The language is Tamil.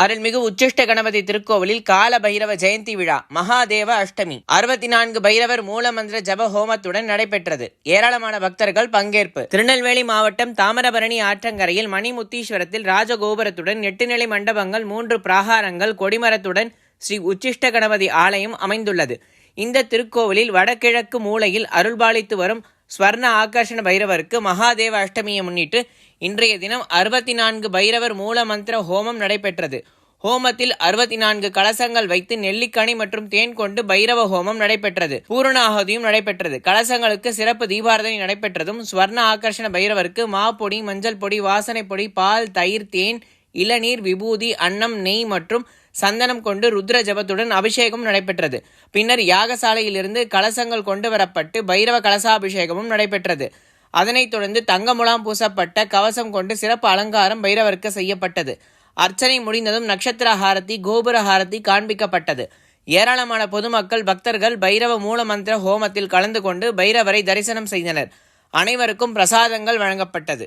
அருள்மிகு உச்சிஷ்ட கணபதி திருக்கோவிலில் கால பைரவ ஜெயந்தி விழா மகாதேவ அஷ்டமி. அறுபத்தி நான்கு பைரவர் மூலமந்திர ஜப ஹோமத்துடன் நடைபெற்றது. ஏராளமான பக்தர்கள் பங்கேற்பு. திருநெல்வேலி மாவட்டம் தாமிரபரணி ஆற்றங்கரையில் மணிமுத்தீஸ்வரத்தில் ராஜகோபுரத்துடன் எட்டுநிலை மண்டபங்கள் மூன்று பிராகாரங்கள் கொடிமரத்துடன் ஸ்ரீ உச்சிஷ்ட கணபதி ஆலயம் அமைந்துள்ளது. இந்த திருக்கோவிலில் வடகிழக்கு மூலையில் அருள்பாலித்து வரும் ஸ்வர்ண ஆகர்ஷண பைரவருக்கு மகாதேவ அஷ்டமியை முன்னிட்டு இன்றைய தினம் அறுபத்தி நான்கு பைரவர் மூல மந்திர ஹோமம் நடைபெற்றது. ஹோமத்தில் அறுபத்தி நான்கு கலசங்கள் வைத்து நெல்லிக்கனி மற்றும் தேன் கொண்டு பைரவ ஹோமம் நடைபெற்றது. பூரணாகதியும் நடைபெற்றது. கலசங்களுக்கு சிறப்பு தீபாரதனை நடைபெற்றதும் ஸ்வர்ண ஆகர்ஷண பைரவருக்கு மா பொடி மஞ்சள் பொடி வாசனை பொடி பால் தயிர் தேன் இளநீர் விபூதி அன்னம் நெய் மற்றும் சந்தனம் கொண்டு ருத்ர ஜபத்துடன் அபிஷேகம் நடைபெற்றது. பின்னர் யாகசாலையிலிருந்து கலசங்கள் கொண்டு வரப்பட்டு பைரவ கலசாபிஷேகமும் நடைபெற்றது. அதனைத் தொடர்ந்து தங்கமுலாம் பூசப்பட்ட கவசம் கொண்டு சிறப்பு அலங்காரம் பைரவருக்கு செய்யப்பட்டது. அர்ச்சனை முடிந்ததும் நட்சத்திர ஹாரதி கோபுர ஹாரதி காண்பிக்கப்பட்டது. ஏராளமான பொதுமக்கள் பக்தர்கள் பைரவ மூலமந்திர ஹோமத்தில் கலந்து கொண்டு பைரவரை தரிசனம் செய்தனர். அனைவருக்கும் பிரசாதங்கள் வழங்கப்பட்டது.